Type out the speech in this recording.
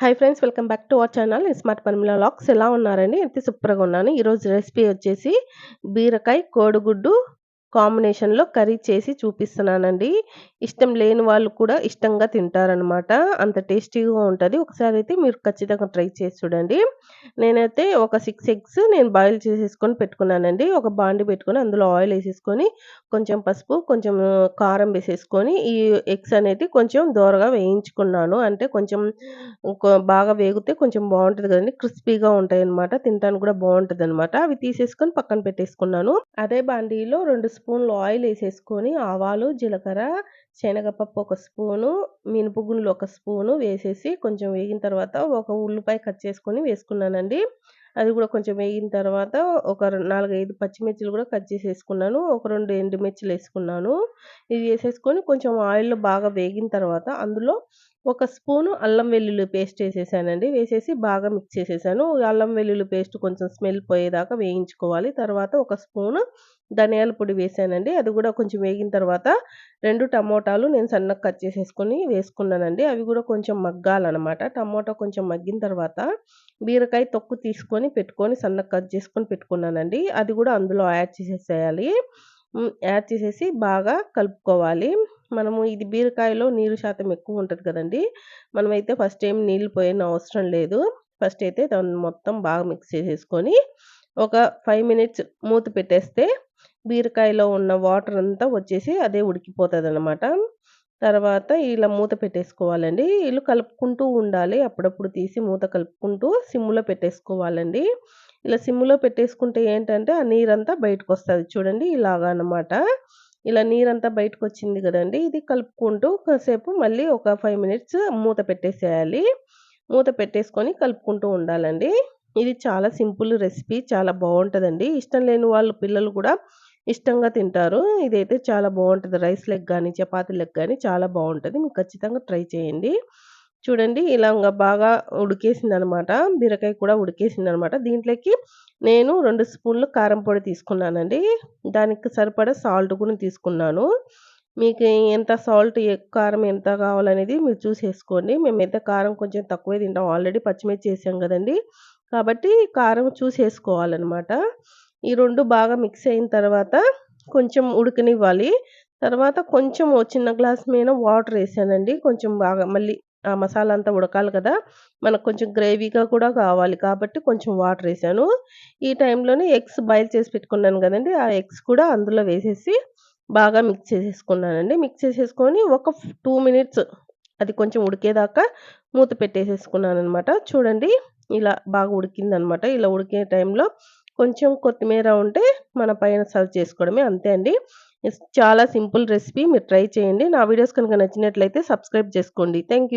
Hi friends welcome back to our channel smart Parmila లాక్స్ ఎలా ఉన్నారండి? ఎంత సూపర్గా ఉన్నాను. ఈరోజు రెసిపీ వచ్చేసి బీరకాయ కోడిగుడ్డు కాంబినేషన్లో కర్రీ చేసి చూపిస్తున్నానండి. ఇష్టం లేని వాళ్ళు కూడా ఇష్టంగా తింటారనమాట అంత టేస్టీగా ఉంటుంది. ఒకసారి అయితే మీరు ఖచ్చితంగా ట్రై చేసి చూడండి. నేనైతే ఒక సిక్స్ ఎగ్స్ నేను బాయిల్ చేసేసుకొని పెట్టుకున్నానండి. ఒక బాండి పెట్టుకొని అందులో ఆయిల్ వేసేసుకొని కొంచెం పసుపు కొంచెం కారం వేసేసుకొని ఈ ఎగ్స్ అనేది కొంచెం దోరగా వేయించుకున్నాను. అంటే కొంచెం బాగా వేగితే కొంచెం బాగుంటుంది కదండి. క్రిస్పీగా ఉంటాయి అనమాట తినడానికి కూడా బాగుంటుంది అనమాట అవి తీసేసుకొని పక్కన పెట్టేసుకున్నాను. అదే బాండీలో రెండు స్పూన్లు ఆయిల్ వేసేసుకొని ఆవాలు జీలకర్ర శనగపప్పు ఒక స్పూను మినుపుగుండ్లు ఒక స్పూను వేసేసి కొంచెం వేగిన తర్వాత ఒక ఉల్లిపాయ కట్ చేసుకొని వేసుకున్నానండి. అది కూడా కొంచెం వేగిన తర్వాత ఒక నాలుగైదు పచ్చిమిర్చిలు కూడా కట్ చేసేసుకున్నాను. ఒక రెండు ఎండుమిర్చిలు వేసుకున్నాను. ఇది వేసేసుకొని కొంచెం ఆయిల్లో బాగా వేగిన తర్వాత అందులో ఒక స్పూను అల్లం వెల్లుల్లి పేస్ట్ వేసేసానండి. వేసేసి బాగా మిక్స్ చేసేసాను. అల్లం వెల్లుల్లి పేస్ట్ కొంచెం స్మెల్ పోయేదాకా వేయించుకోవాలి. తర్వాత ఒక స్పూను ధనియాల పొడి వేసానండి. అది కూడా కొంచెం వేగిన తర్వాత రెండు టమోటాలు నేను సన్నగా కట్ చేసేసుకొని వేసుకున్నానండి. అవి కూడా కొంచెం మగ్గాలన్నమాట. టమోటా కొంచెం మగ్గిన తర్వాత బీరకాయ తొక్కు తీసుకొని పెట్టుకొని సన్నగా కట్ చేసుకొని పెట్టుకున్నానండి. అది కూడా అందులో యాడ్ చేసేసేయాలి. యాడ్ చేసేసి బాగా కలుపుకోవాలి. మనము ఇది బీరకాయలో నీరు శాతం ఎక్కువ ఉంటుంది కదండి. మనమైతే ఫస్ట్ ఏం నీళ్ళు పోయిన అవసరం లేదు. ఫస్ట్ అయితే దాన్ని మొత్తం బాగా మిక్స్ చేసేసుకొని ఒక ఫైవ్ మినిట్స్ మూత పెట్టేస్తే బీరకాయలో ఉన్న వాటర్ అంతా వచ్చేసి అదే ఉడికిపోతుంది అనమాట తర్వాత ఇలా మూత పెట్టేసుకోవాలండి. ఇల్లు కలుపుకుంటూ ఉండాలి. అప్పుడప్పుడు తీసి మూత కలుపుకుంటూ సిమ్లో పెట్టేసుకోవాలండి. ఇలా సిమ్లో పెట్టేసుకుంటే ఏంటంటే ఆ నీరంతా బయటకు వస్తుంది చూడండి ఇలాగా అనమాట ఇలా నీరంతా బయటకు వచ్చింది కదండి. ఇది కలుపుకుంటూ కాసేపు మళ్ళీ ఒక ఫైవ్ మినిట్స్ మూత పెట్టేసేయాలి. మూత పెట్టేసుకొని కలుపుకుంటూ ఉండాలండి. ఇది చాలా సింపుల్ రెసిపీ చాలా బాగుంటుందండి. ఇష్టం లేని వాళ్ళు పిల్లలు కూడా ఇష్టంగా తింటారు. ఇదైతే చాలా బాగుంటుంది. రైస్ లెగ్ కానీ చపాతీ లెగ్ కానీ చాలా బాగుంటుంది. మీకు ఖచ్చితంగా ట్రై చేయండి. చూడండి ఇలా బాగా ఉడికేసింది అనమాట బీరకాయ కూడా ఉడికేసింది అనమాట దీంట్లోకి నేను రెండు స్పూన్లు కారం పొడి తీసుకున్నానండి. దానికి సరిపడా సాల్ట్ కూడా తీసుకున్నాను. మీకు ఎంత సాల్ట్ కారం ఎంత కావాలనేది మీరు చూసేసుకోండి మేమైతే కారం కొంచెం తక్కువే తింటాం. ఆల్రెడీ పచ్చిమిర్చి వేసాం కదండి. కాబట్టి కారం చూసేసుకోవాలన్నమాట ఈ రెండు బాగా మిక్స్ అయిన తర్వాత కొంచెం ఉడకనివ్వాలి. తర్వాత కొంచెం చిన్న గ్లాస్ మీద వాటర్ వేసానండి. కొంచెం బాగా మళ్ళీ ఆ మసాలా అంతా ఉడకాలి కదా! మనకు కొంచెం గ్రేవీగా కూడా కావాలి. కాబట్టి కొంచెం వాటర్ వేసాను. ఈ టైంలోనే ఎగ్స్ బాయిల్ చేసి పెట్టుకున్నాను కదండి! ఆ ఎగ్స్ కూడా అందులో వేసేసి బాగా మిక్స్ చేసేసుకున్నానండి. మిక్స్ చేసేసుకొని ఒక టూ మినిట్స్ అది కొంచెం ఉడికేదాకా మూత పెట్టేసేసుకున్నాను అనమాట చూడండి ఇలా బాగా ఉడికిందనమాట ఇలా ఉడికే టైంలో కొంచెం కొత్తిమీర ఉంటే మన పైన సర్వ్ చేసుకోవడమే అంతే అండి. చాలా సింపుల్ రెసిపీ మీరు ట్రై చేయండి. నా వీడియోస్ కనుక నచ్చినట్లయితే సబ్స్క్రైబ్ చేసుకోండి. థ్యాంక్